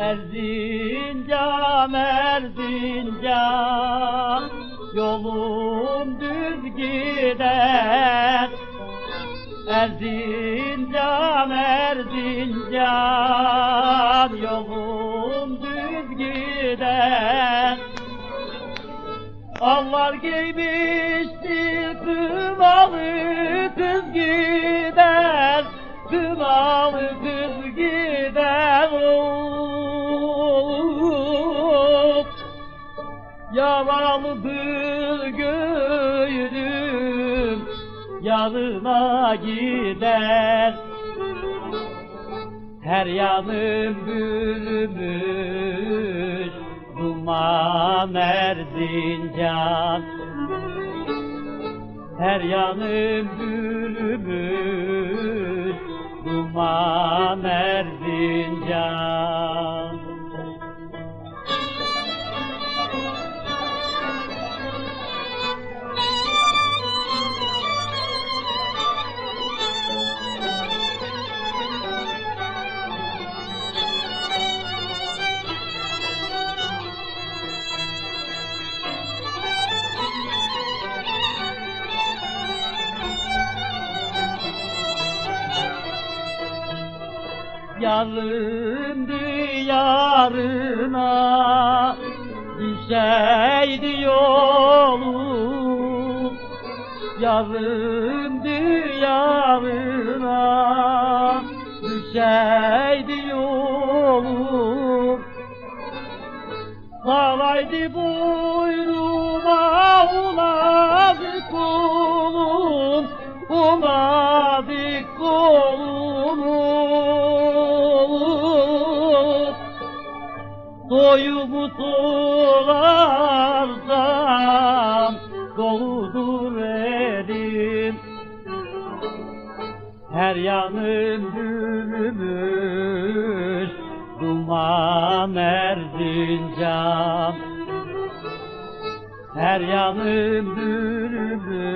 Erzincan, Erzincan Yolum düz gider. Erzincan, Erzincan Yolum düz gider. Allah giymiştir kınalı kız gider. Kınalı kız Yaralıdır göğrüm yanına gider. Her yanım bürümüş Duman Erzincan. Her yanım bürümüş Duman Yarın diyarına düşeydi yolum Yarın diyarına düşeydi yolum Saraydı boynuma uladı kolum Doyumu sorarsam doludur elim. Her yanım bürümüş duman Erzincan Her yanım bürümüş